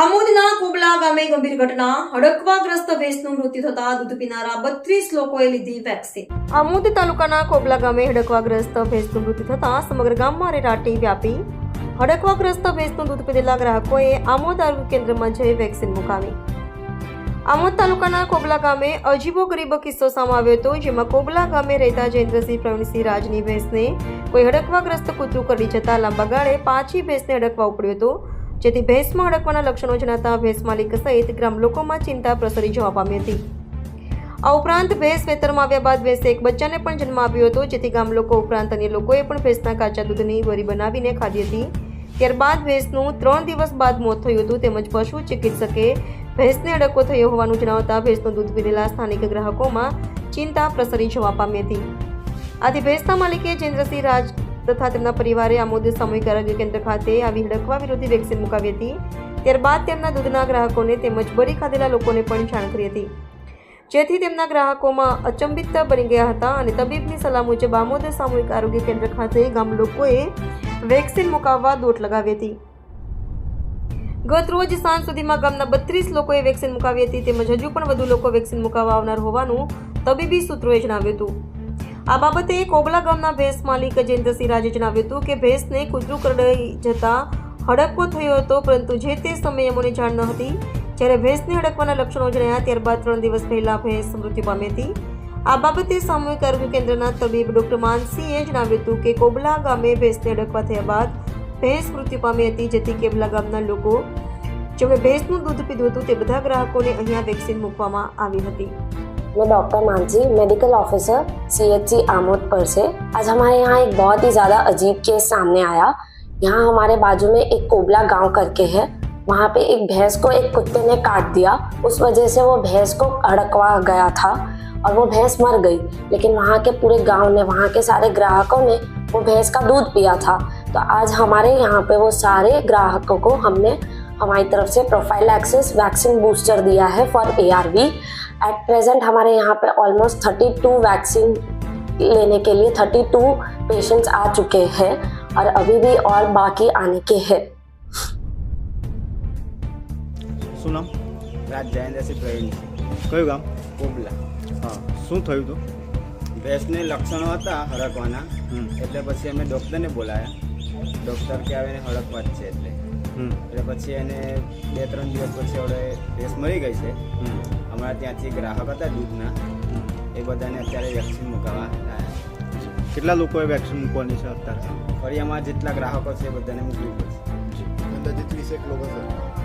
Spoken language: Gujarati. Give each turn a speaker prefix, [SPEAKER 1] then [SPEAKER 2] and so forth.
[SPEAKER 1] આમોદના કોબલા ગામે ગંભીર ઘટના. હડકવાગ્રસ્ત ભેંસનું મૃત્યુ થતા દૂધ પીનારા બત્રીસ લોકોએ લીધી વેક્સિન. આમોદ તાલુકાના કોબલા ગામે હડકવાગ્રસ્ત ભેંસનું મૃત્યુ થતા સમગ્ર ગામમાં રેરાટી વ્યાપી. હડકવાગ્રસ્ત ભેંસનું દૂધ પીધેલા ગ્રાહકોએ આમોદ આરોગ્ય કેન્દ્રમાં જઈ વેક્સિન મુકાવી. આમોદ તાલુકાના કોબલા ગામે અજીબો ગરીબ કિસ્સો સામે આવ્યો હતો, જેમાં કોબલા ગામે રહેતા જયેન્દ્રસિંહ પ્રવીણસિંહ રાજની ભેંસને કોઈ હડકવાગ્રસ્ત કૂતરું કરી જતા લાંબા ગાળે પાછી ભેંસને હડકવા ઉપડ્યો હતો. જેથી ભેંસમાં અડકવાના લક્ષણો જણાતા ભેંસ માલિક સહિત ગ્રામ લોકોમાં ચિંતા પ્રસરી જવા પામી હતી. આ ઉપરાંત ભેંસ વેતરમાં આવ્યા બાદ ભેંસે એક બચ્ચાને પણ જન્મ આપ્યો હતો, જેથી ગામ લોકો ઉપરાંત અન્ય લોકોએ પણ ભેંસના કાચા દૂધની વરી બનાવીને ખાધી હતી. ત્યારબાદ ભેંસનું ત્રણ દિવસ બાદ મોત થયું હતું, તેમજ પશુ ચિકિત્સકે ભેંસને અડકો થયો હોવાનું જણાવતા ભેંસનું દૂધ પીરેલા સ્થાનિક ગ્રાહકોમાં ચિંતા પ્રસરી જવા પામી હતી. આથી ભેંસના માલિકે જેન્દ્રસિંહ રાજ તથા તેમના પરિવારે આમોદ સામૂહિક આરોગ્ય કેન્દ્ર ખાતે આવી હડકવા વિરોધી વેક્સિન મુકાવી હતી. ત્યારબાદ તેમના દૂધના ગ્રાહકોને તેમજ બરી ખાધેલા લોકોને પણ જાણ કરી હતી. જેથી તેમના ગ્રાહકોમાં અચંબિત બની ગયા હતા અને તબીબની સલાહ મુજબ આમોદ સામૂહિક આરોગ્ય કેન્દ્ર ખાતે ગામ લોકોએ વેક્સિન મુકાવવા દોટ લગાવી હતી. ગત રોજ સાંજ સુધીમાં ગામના બત્રીસ લોકોએ વેક્સિન મુકાવી હતી તેમજ હજુ પણ વધુ લોકો વેક્સિન મુકાવવા આવનાર હોવાનું તબીબી સૂત્રોએ જણાવ્યું હતું. આ બાબતે કોબલા ગામના ભેંસ માલિક જયેન્દ્રસિંહ રાજે જણાવ્યું હતું કે ભેંસને કૂતરું કરડાઈ જતા હડકવો થયો હતો, પરંતુ જે તે સમયે અમોને જાણ ન હતી. જ્યારે ભેંસને હડકવાના લક્ષણો જણાયા, ત્યારબાદ ત્રણ દિવસ પહેલા ભેંસ મૃત્યુ પામી હતી. આ બાબતે સામૂહિક આરોગ્ય કેન્દ્રના તબીબ ડોક્ટર માનસિંહે જણાવ્યું હતું કે કોબલા ગામે ભેંસને હડકવા થયા બાદ ભેંસ મૃત્યુ પામી હતી, જેથી કેબલા ગામના લોકો જેમણે ભેંસનું દૂધ પીધું હતું, તે બધા ગ્રાહકોને અહીંયા વેક્સિન મૂકવામાં આવી હતી.
[SPEAKER 2] मैं doctor Mansi medical officer CHC Amod पर से। आज हमारे यहाँ एक बहुत ही ज़्यादा अजीब केस सामने आया। यहाँ हमारे बाजू में एक कोबला गाँव करके है। वहाँ पे एक भैंस को एक कुत्ते ने काट दिया। उस वजह से वो भैंस को अड़कवा गया था और वो भैंस मर गई। लेकिन वहाँ के पूरे गाँव ने, वहाँ के सारे ग्राहकों ने वो भैंस का दूध पिया था। तो आज हमारे यहाँ पे वो सारे ग्राहकों को हमने हमारी तरफ से प्रोफाइल एक्सेस वैक्सीन बूस्टर दिया है for A R V at present हमारे यहाँ पे ऑलमोस्ट थर्टी टू वैक्सीन लेने के लिए थर्टी टू पेशेंट्स आ चुके हैं और अभी भी और बाकी आने के हैं
[SPEAKER 3] શું નામ
[SPEAKER 4] રાજ જયેન્દ્રસિંહ પ્રવીણ
[SPEAKER 3] કયું ગામ
[SPEAKER 4] કોબલા
[SPEAKER 3] હા શું થયું હતું
[SPEAKER 4] ભેંસને લક્ષણો હતા હડકવાના
[SPEAKER 3] હમ.
[SPEAKER 4] એટલે પછી અમે ડૉક્ટરને બોલાયા ડૉક્ટર કે આવે એને હડકવા જ છે એટલે
[SPEAKER 3] હમ
[SPEAKER 4] એટલે પછી એને બે ત્રણ દિવસ પછી હવે રેસ મળી ગઈ છે.
[SPEAKER 3] હમ.
[SPEAKER 4] અમારા ત્યાંથી ગ્રાહક હતા દૂધના. એ બધાને અત્યારે વેક્સિન મુકાવવા
[SPEAKER 3] કેટલા લોકોએ વેક્સિન મૂકવાની છે અત્યારે?
[SPEAKER 4] ફરી અમારા જેટલા ગ્રાહકો છે એ બધાને મૂકવી પડશે.
[SPEAKER 5] અંદાજે ત્રીસેક લોકો છે.